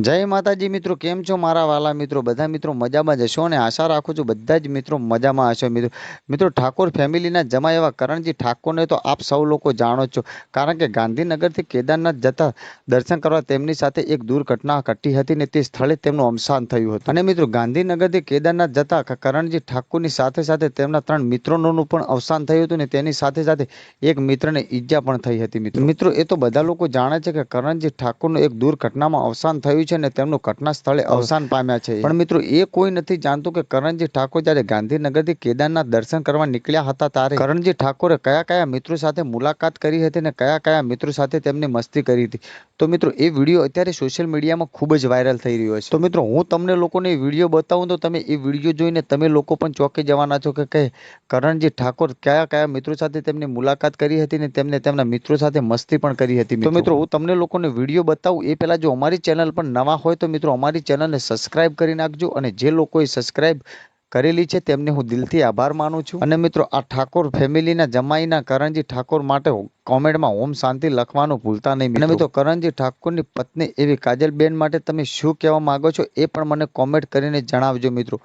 જય માતાજી મિત્રો, કેમ છો મારા વાલા મિત્રો? બધા મિત્રો મજામાં જશો અને આશા રાખું છું બધા જ મિત્રો મજામાં હશો મિત્રો. મિત્રો, ઠાકોર ફેમિલીના જમા એવા કરણજી ઠાકોરને તો આપ સૌ લોકો જાણો છો. કારણ કે ગાંધીનગરથી કેદારનાથ જતા દર્શન કરવા તેમની સાથે એક દુર્ઘટના ઘટી હતી ને તે સ્થળે તેમનું અવસાન થયું હતું. અને મિત્રો, ગાંધીનગરથી કેદારનાથ જતા કરણજી ઠાકોરની સાથે સાથે તેમના ત્રણ મિત્રોનું પણ અવસાન થયું હતું ને તેની સાથે સાથે એક મિત્રને ઈજા પણ થઈ હતી મિત્રો. મિત્રો, એ તો બધા લોકો જાણે છે કે કરણજી ઠાકોરનું એક દુર્ઘટનામાં અવસાન થયું છે ને તેમનું ઘટના સ્થળે અવસાન પામ્યા છે. પણ મિત્રો એ કોઈ નથી જાણતું કે કરણજી ઠાકોર જ્યારે ગાંધીનગરથી કેદારનાથ દર્શન કરવા નીકળ્યા હતા ત્યારે કરણજી ઠાકોરે કયા કયા મિત્રો સાથે મુલાકાત કરી હતી ને કયા કયા મિત્રો સાથે તેમની મસ્તી કરી હતી? તો મિત્રો એ વીડિયો અત્યારે સોશિયલ મીડિયામાં ખૂબ જ વાયરલ થઈ રહ્યો છે. તો મિત્રો હું તમને લોકોને એ વીડિયો બતાવું તો તમે એ વીડિયો જોઈને તમે લોકો પણ ચોંકી જવાના છો કે કરણજી ઠાકોર કયા કયા મિત્રો સાથે તેમની મુલાકાત કરી હતી ને તેમને તેમના મિત્રો સાથે મસ્તી પણ કરી હતી તો મિત્રો. હું તમને લોકોને વીડિયો બતાવું એ પહેલાં જો અમારી ચેનલ નવા હોય તો મિત્રો અમારી ચેનલને સબસ્ક્રાઇબ કરી નાખજો અને જે લોકોએ સબસ્ક્રાઇબ કરેલી છે તેમને હું દિલથી આભાર માનું છું. અને મિત્રો આ ઠાકોર ફેમિલીના જમાઈના કરણજી ઠાકોર માટે કોમેન્ટમાં ઓમ શાંતિ લખવાનું ભૂલતા નહીં. અને મિત્રો કરણજી ઠાકોરની પત્ની એવી કાજલબેન માટે તમે શું કહેવા માંગો છો એ પણ મને કોમેન્ટ કરીને જણાવજો મિત્રો.